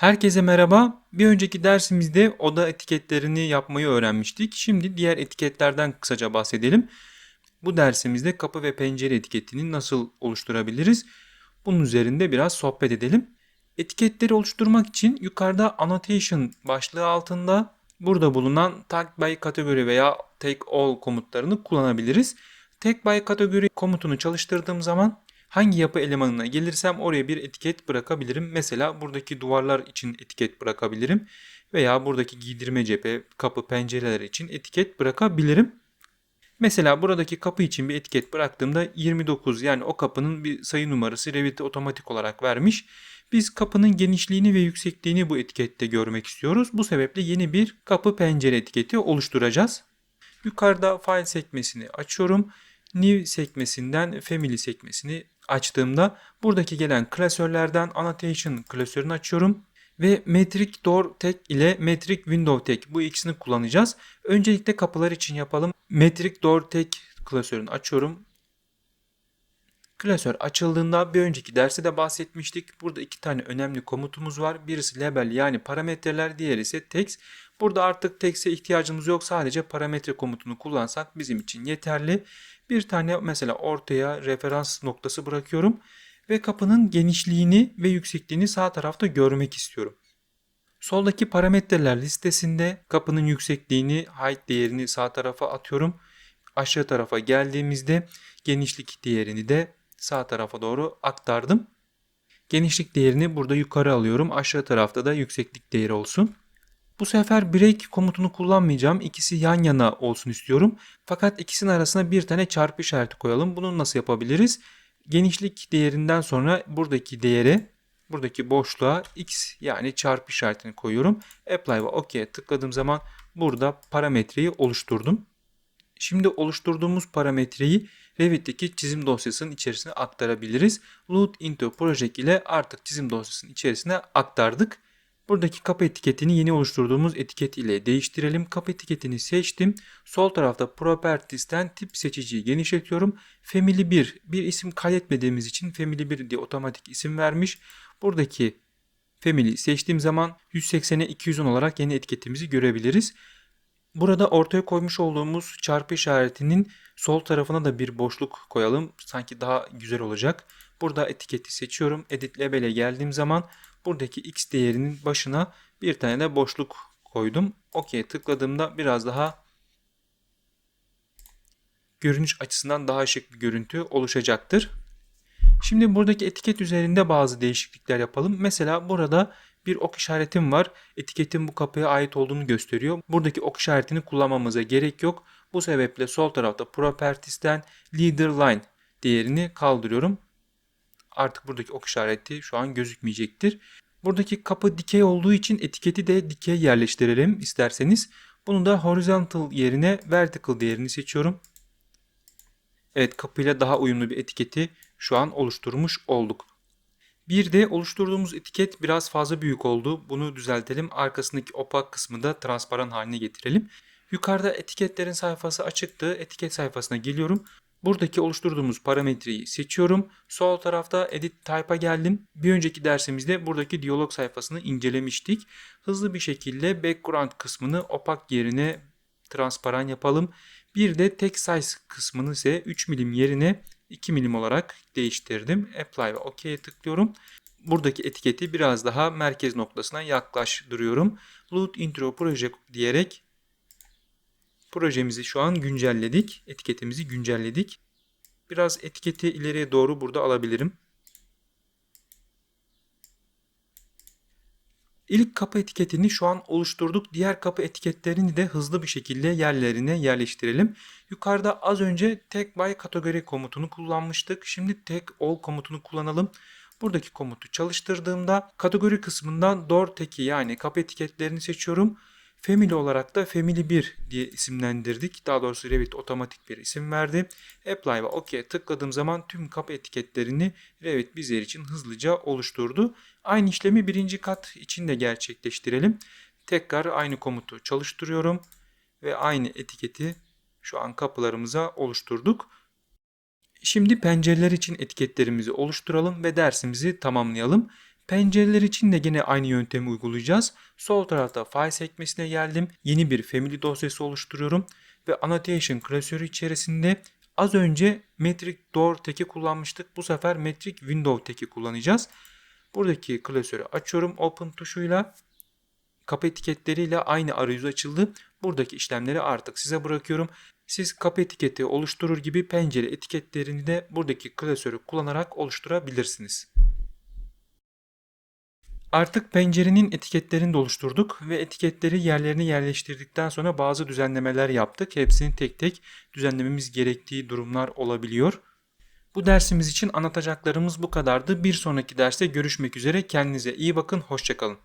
Herkese merhaba. Bir önceki dersimizde oda etiketlerini yapmayı öğrenmiştik. Şimdi diğer etiketlerden kısaca bahsedelim. Bu dersimizde kapı ve pencere etiketini nasıl oluşturabiliriz? Bunun üzerinde biraz sohbet edelim. Etiketleri oluşturmak için yukarıda annotation başlığı altında burada bulunan tag by kategori veya take all komutlarını kullanabiliriz. Tag by kategori komutunu çalıştırdığım zaman hangi yapı elemanına gelirsem oraya bir etiket bırakabilirim. Mesela buradaki duvarlar için etiket bırakabilirim veya buradaki giydirme cephe, kapı, pencereler için etiket bırakabilirim. Mesela buradaki kapı için bir etiket bıraktığımda 29 yani o kapının bir sayı numarası Revit otomatik olarak vermiş. Biz kapının genişliğini ve yüksekliğini bu etikette görmek istiyoruz. Bu sebeple yeni bir kapı pencere etiketi oluşturacağız. Yukarıda file sekmesini açıyorum. New sekmesinden family sekmesini açtığımda buradaki gelen klasörlerden annotation klasörünü açıyorum ve metric door tag ile metric window tag bu ikisini kullanacağız. Öncelikle kapılar için yapalım. Metric door tag klasörünü açıyorum. Klasör açıldığında bir önceki derste de bahsetmiştik. Burada iki tane önemli komutumuz var. Birisi label yani parametreler, diğeri ise text. Burada artık text'e ihtiyacımız yok. Sadece parametre komutunu kullansak bizim için yeterli. Bir tane mesela ortaya referans noktası bırakıyorum ve kapının genişliğini ve yüksekliğini sağ tarafta görmek istiyorum. Soldaki parametreler listesinde kapının yüksekliğini, height değerini sağ tarafa atıyorum. Aşağı tarafa geldiğimizde genişlik değerini de sağ tarafa doğru aktardım. Genişlik değerini burada yukarı alıyorum. Aşağı tarafta da yükseklik değeri olsun. Bu sefer break komutunu kullanmayacağım. İkisi yan yana olsun istiyorum. Fakat ikisinin arasına bir tane çarpı işareti koyalım. Bunu nasıl yapabiliriz? Genişlik değerinden sonra buradaki değere, buradaki boşluğa x yani çarpı işaretini koyuyorum. Apply ve OK'ye tıkladığım zaman burada parametreyi oluşturdum. Şimdi oluşturduğumuz parametreyi Revit'teki çizim dosyasının içerisine aktarabiliriz. Load into project ile artık çizim dosyasının içerisine aktardık. Buradaki kapı etiketini yeni oluşturduğumuz etiket ile değiştirelim. Kapı etiketini seçtim. Sol tarafta Properties'ten tip seçiciyi genişletiyorum. Family 1 bir isim kaydetmediğimiz için Family 1 diye otomatik isim vermiş. Buradaki Family seçtiğim zaman 180'e 210 olarak yeni etiketimizi görebiliriz. Burada ortaya koymuş olduğumuz çarpı işaretinin sol tarafına da bir boşluk koyalım. Sanki daha güzel olacak. Burada etiketi seçiyorum. Edit Label'e geldiğim zaman buradaki x değerinin başına bir tane de boşluk koydum. OK tıkladığımda biraz daha görünüş açısından daha şık bir görüntü oluşacaktır. Şimdi buradaki etiket üzerinde bazı değişiklikler yapalım. Mesela burada bir ok işaretim var. Etiketin bu kapıya ait olduğunu gösteriyor. Buradaki ok işaretini kullanmamıza gerek yok. Bu sebeple sol tarafta Properties'ten Leader Line değerini kaldırıyorum. Artık buradaki ok işareti şu an gözükmeyecektir. Buradaki kapı dikey olduğu için etiketi de dikey yerleştirelim isterseniz. Bunu da horizontal yerine vertical değerini seçiyorum. Evet kapıyla daha uyumlu bir etiketi şu an oluşturmuş olduk. Bir de oluşturduğumuz etiket biraz fazla büyük oldu. Bunu düzeltelim. Arkasındaki opak kısmı da transparan haline getirelim. Yukarıda etiketlerin sayfası açıktı. Etiket sayfasına geliyorum. Buradaki oluşturduğumuz parametreyi seçiyorum. Sol tarafta Edit Type'a geldim. Bir önceki dersimizde buradaki diyalog sayfasını incelemiştik. Hızlı bir şekilde background kısmını opak yerine transparan yapalım. Bir de text size kısmını ise 3 milim yerine 2 milim olarak değiştirdim. Apply ve OK'ye tıklıyorum. Buradaki etiketi biraz daha merkez noktasına yaklaştırıyorum. Load Intro Project diyerek projemizi şu an güncelledik. Etiketimizi güncelledik. Biraz etiketi ileriye doğru burada alabilirim. İlk kapı etiketini şu an oluşturduk. Diğer kapı etiketlerini de hızlı bir şekilde yerlerine yerleştirelim. Yukarıda az önce tek by kategori komutunu kullanmıştık. Şimdi tek all komutunu kullanalım. Buradaki komutu çalıştırdığımda kategori kısmından door teki yani kapı etiketlerini seçiyorum. Family olarak da Family 1 diye isimlendirdik. Daha doğrusu Revit otomatik bir isim verdi. Apply ve OK'ye tıkladığım zaman tüm kapı etiketlerini Revit bizler için hızlıca oluşturdu. Aynı işlemi birinci kat için de gerçekleştirelim. Tekrar aynı komutu çalıştırıyorum ve aynı etiketi şu an kapılarımıza oluşturduk. Şimdi pencereler için etiketlerimizi oluşturalım ve dersimizi tamamlayalım. Pencereler için de gene aynı yöntemi uygulayacağız. Sol tarafta file sekmesine geldim. Yeni bir family dosyası oluşturuyorum ve annotation klasörü içerisinde az önce metric door teki kullanmıştık. Bu sefer metric window teki kullanacağız. Buradaki klasörü açıyorum open tuşuyla. Kapı etiketleriyle aynı arayüz açıldı. Buradaki işlemleri artık size bırakıyorum. Siz kapı etiketi oluşturur gibi pencere etiketlerini de buradaki klasörü kullanarak oluşturabilirsiniz. Artık pencerenin etiketlerini de oluşturduk ve etiketleri yerlerine yerleştirdikten sonra bazı düzenlemeler yaptık. Hepsini tek tek düzenlememiz gerektiği durumlar olabiliyor. Bu dersimiz için anlatacaklarımız bu kadardı. Bir sonraki derste görüşmek üzere. Kendinize iyi bakın. Hoşçakalın.